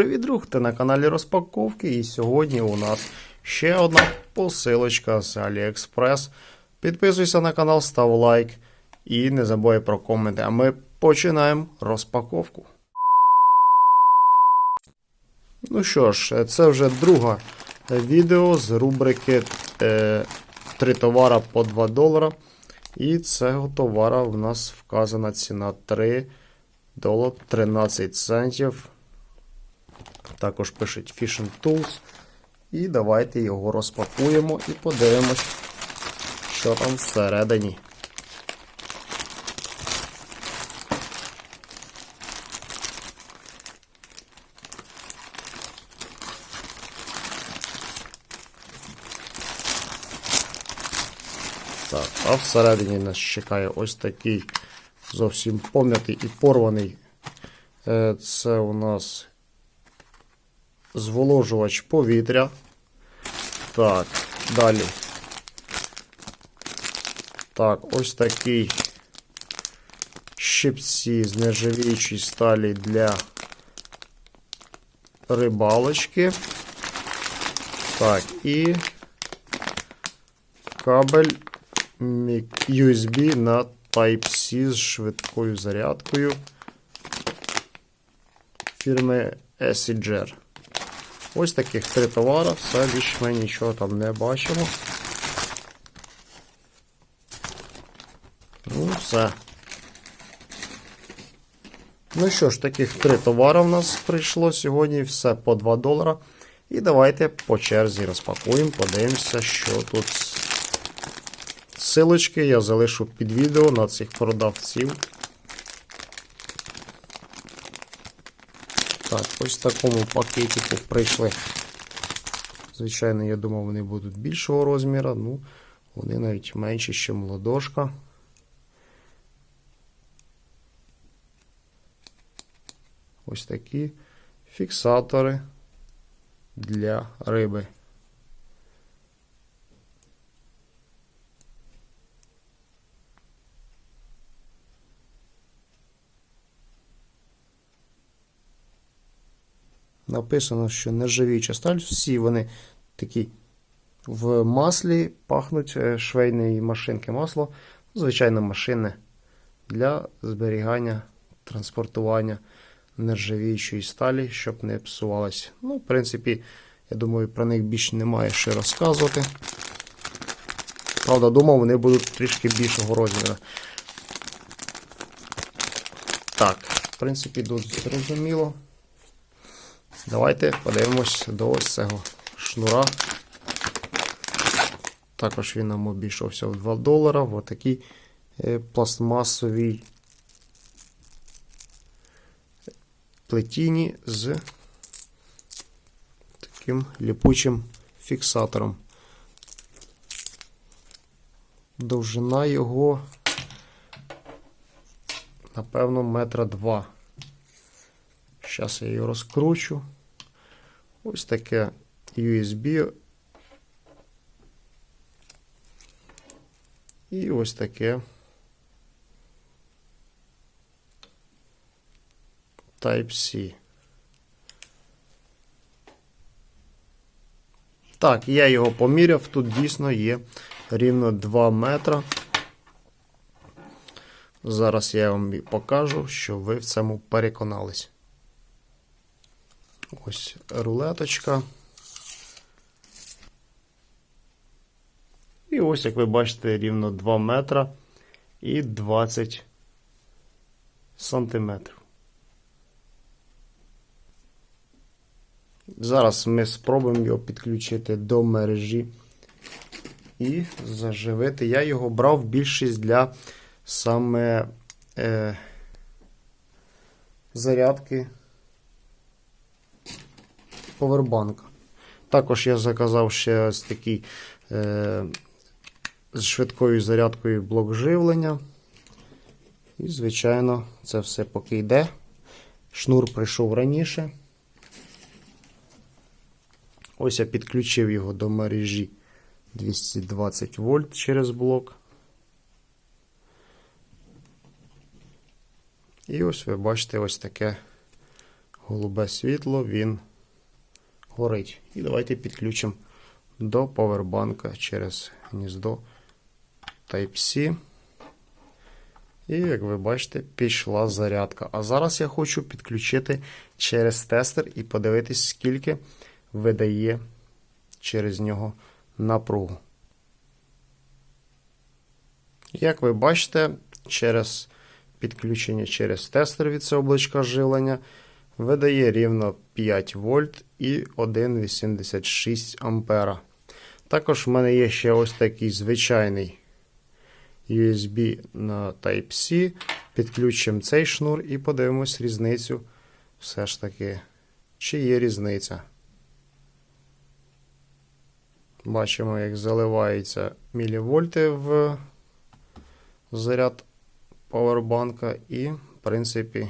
Привіт, друг! Ти на каналі Розпаковки. І сьогодні у нас ще одна посилочка з AliExpress. Підписуйся на канал, став лайк і не забувай про коменти. А ми починаємо розпаковку. Ну що ж, це вже друге відео з рубрики е, Три товара по 2 долара. І цього товара в нас вказана ціна 3 долар 13 центів. Також пишуть Fishing Tools. І давайте його розпакуємо і подивимось, що там всередині. Так, а всередині нас чекає ось такий зовсім пом'ятий і порваний. Е, Це у нас зволожувач повітря. Так, далі. Так, ось такий щипці з нержавіючої сталі для рибалочки. Так, і кабель USB на Type-C з швидкою зарядкою фірми Essiger. Ось таких три товари, все більш ми нічого там не бачимо. Ну, все. Ну що ж, таких три товари в нас прийшло сьогодні, все по 2 долара. І давайте по черзі розпакуємо, подивимося, що тут. Силочки я залишу під відео на цих продавців. Так, ось в такому пакетику прийшли. Звичайно, я думав, вони будуть більшого розміру, ну, вони навіть менші, ніж ладошка. Ось такі фіксатори для риби. Написано, що нержавіюча сталь, всі вони такі в маслі пахнуть е, швейної машинки масло, звичайно, машини для зберігання, транспортування нержавіючої сталі, щоб не псувалася. Ну, в принципі, я думаю, про них більше немає що розказувати. Правда, думав, вони будуть трішки більшого розміру. Так, в принципі, дуже зрозуміло. Давайте подивимось до ось цього шнура. Також він нам обійшовся в 2 долара в отакій е, пластмасовій плетіні з таким ліпучим фіксатором. Довжина його, напевно, метра два. Зараз я її розкручу. Ось таке USB. І ось таке Type-C. Так, я його поміряв, тут дійсно є рівно 2 метра. Зараз я вам покажу, що ви в цьому переконались. Ось рулеточка. І ось, як ви бачите, рівно 2 метра і 20 сантиметрів. Зараз ми спробуємо його підключити до мережі і заживити. Я його брав більшість для саме е, зарядки повербанка. Також я заказав ще ось такий е, з швидкою зарядкою блок живлення. І, звичайно, це все поки йде. Шнур прийшов раніше. Ось я підключив його до мережі 220 вольт через блок. І ось ви бачите ось таке голубе світло, він горить. І давайте підключимо до повербанка через гніздо Type-C. І, як ви бачите, пішла зарядка. А зараз я хочу підключити через тестер і подивитись, скільки видає через нього напругу. Як ви бачите, через підключення через тестер від цього облачка живлення видає рівно 5 вольт і 1,86 ампера. Також в мене є ще ось такий звичайний USB на Type-C. Підключимо цей шнур і подивимось різницю. Все ж таки, чи є різниця. Бачимо, як заливаються мілівольти в заряд павербанка і, в принципі,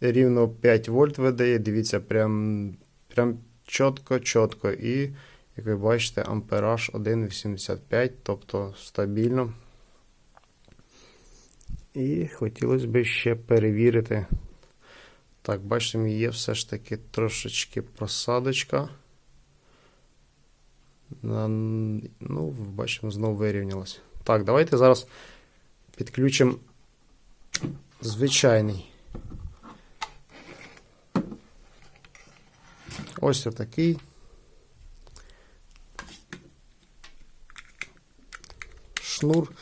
рівно 5 вольт видає. Дивіться, прям, прям чітко-чітко. І, як ви бачите, ампераж 1,85, тобто стабільно. І хотілося б ще перевірити. Так, бачимо, є все ж таки трошечки просадочка. Ну, бачимо, знову вирівнялося. Так, давайте зараз підключимо звичайний. Ось отакий. Шнур,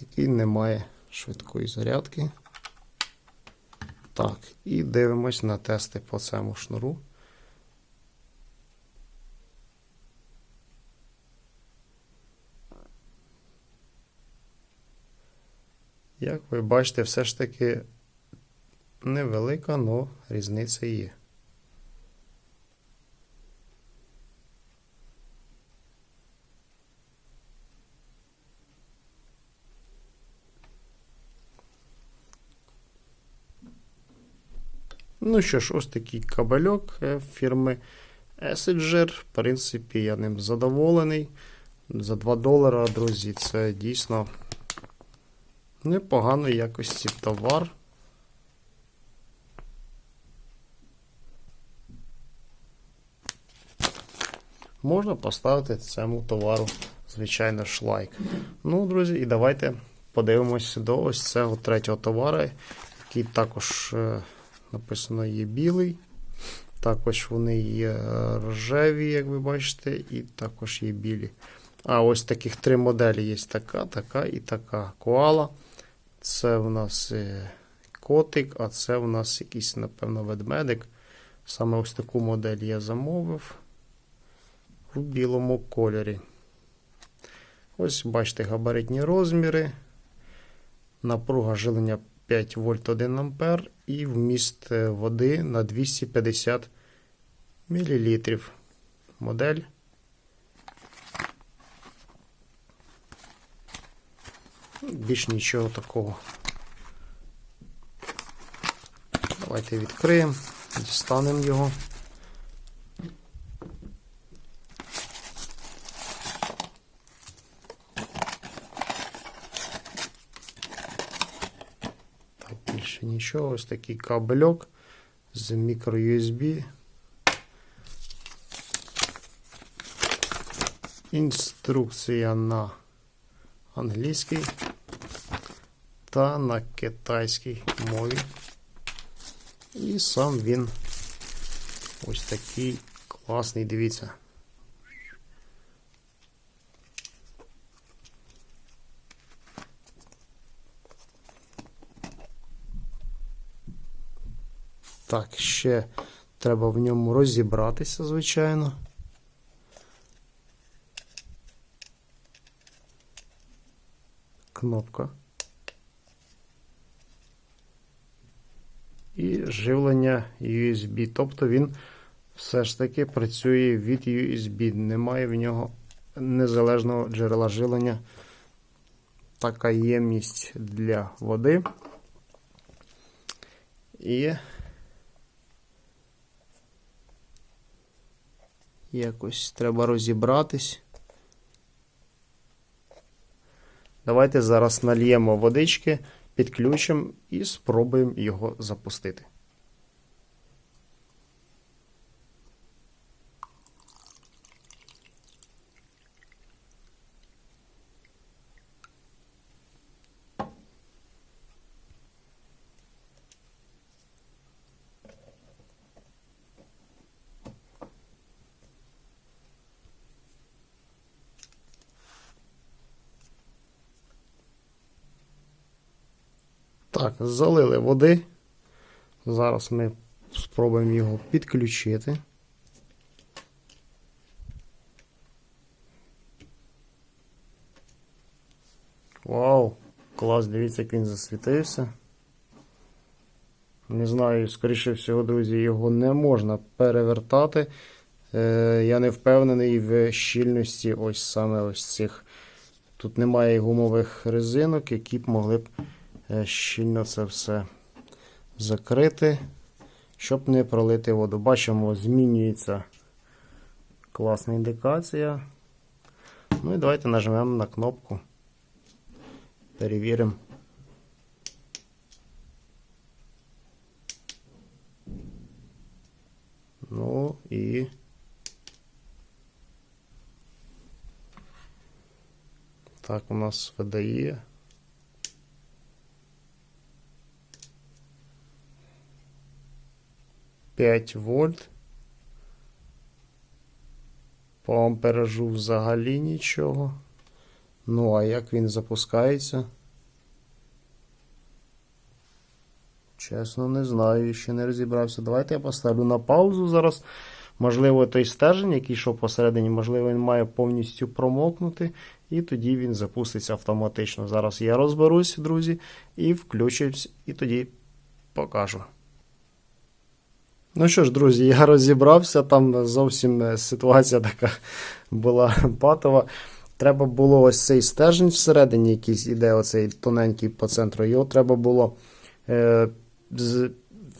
який не має швидкої зарядки. Так, і дивимось на тести по цьому шнуру. Як ви бачите, все ж таки невелика, але різниця є. Ну що ж, ось такий кабельок е, фірми Essager. В принципі, я ним задоволений. За 2 долара, друзі, це дійсно непоганої якості товар. Можна поставити цьому товару, звичайно, ж лайк. Ну, друзі, і давайте подивимося до ось цього третього товару, який також е, написано є білий. Також вони є рожеві, як ви бачите, і також є білі. А ось таких три моделі є така, така і така коала. Це в нас е, котик, а це в нас якийсь, напевно, ведмедик. Саме ось таку модель я замовив у білому кольорі. Ось, бачите, габаритні розміри. Напруга жилення 5 вольт 1 ампер і вміст е, води на 250 мл. Модель. Більш нічого такого. Давайте відкриємо, дістанемо його. Так, нічого. Ось такий кабельок з мікро-USB. Інструкція на англійській та на китайській мові. І сам він ось такий класний, дивіться. Так, ще треба в ньому розібратися, звичайно. Кнопка. І живлення USB. Тобто він все ж таки працює від USB. Немає в нього незалежного джерела живлення. Така ємність для води. І якось треба розібратись. Давайте зараз нальємо водички, підключимо і спробуємо його запустити. Так, залили води. Зараз ми спробуємо його підключити. Вау! Клас, дивіться, як він засвітився. Не знаю, скоріше всього, друзі, його не можна перевертати. Е, я не впевнений в щільності ось саме ось цих. Тут немає гумових резинок, які б могли б щільно це все закрити, щоб не пролити воду. Бачимо, змінюється класна індикація. Ну і давайте нажмемо на кнопку. Перевіримо. Ну і. Так, у нас видає. П'ять вольт. По амперажу взагалі нічого. Ну, а як він запускається? Чесно, не знаю, ще не розібрався. Давайте я поставлю на паузу зараз. Можливо, той стержень, який йшов посередині, можливо, він має повністю промокнути, і тоді він запуститься автоматично. Зараз я розберусь, друзі, і включусь, і тоді покажу. Ну що ж, друзі, я розібрався. Там зовсім е, ситуація така була патова. Треба було ось цей стержень всередині, якийсь іде, оцей тоненький по центру. Його треба було е,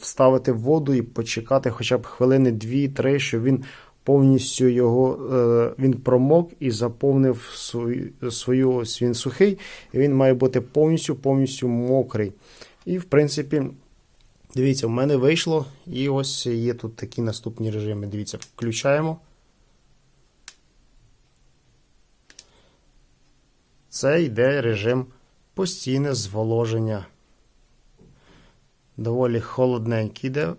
вставити в воду і почекати хоча б хвилини 2-3, щоб він повністю його е, він промок і заповнив свою, свою ось він сухий, і він має бути повністю повністю мокрий. І, в принципі, дивіться, в мене вийшло. І ось є тут такі наступні режими. Дивіться, включаємо. Це йде режим постійне зволоження. Доволі холодненький йде.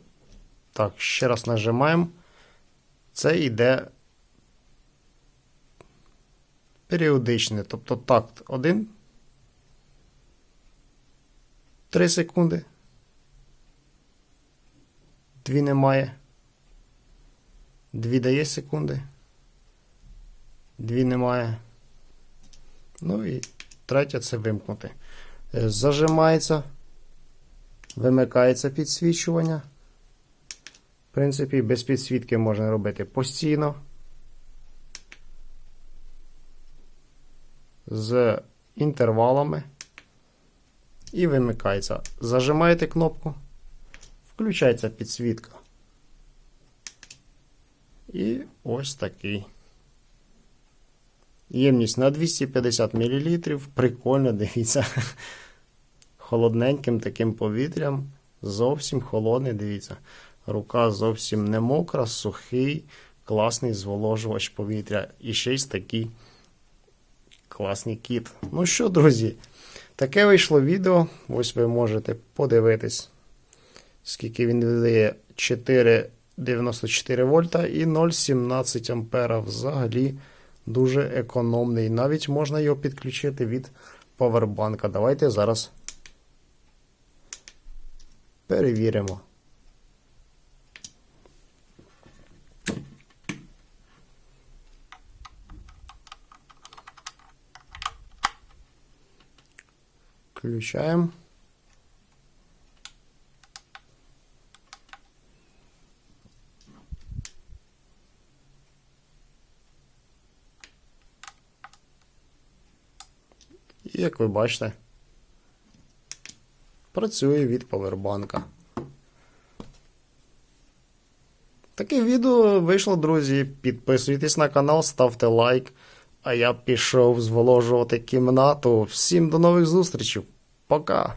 Так, ще раз нажимаємо. Це йде періодичне. Тобто такт 1. 3 секунди. Дві немає. Дві дає секунди. Дві немає. Ну і третє це вимкнути. Е, Зажимається, вимикається підсвічування. В принципі, без підсвітки можна робити постійно. З інтервалами. І вимикається. Зажимаєте кнопку, включається підсвітка. І ось такий. Ємність на 250 мл. Прикольно, дивіться. Холодненьким таким повітрям. Зовсім холодний, дивіться. Рука зовсім не мокра, сухий, класний зволожувач повітря. І ще й такий класний кіт. Ну що, друзі, таке вийшло відео. Ось ви можете подивитись, скільки він видає 4,94 вольта і 0,17 ампера взагалі дуже економний. Навіть можна його підключити від повербанка. Давайте зараз перевіримо. Включаємо. І як ви бачите, працює від повербанка. Таке відео вийшло, друзі. Підписуйтесь на канал, ставте лайк. А я пішов зволожувати кімнату. Всім до нових зустрічей. Пока!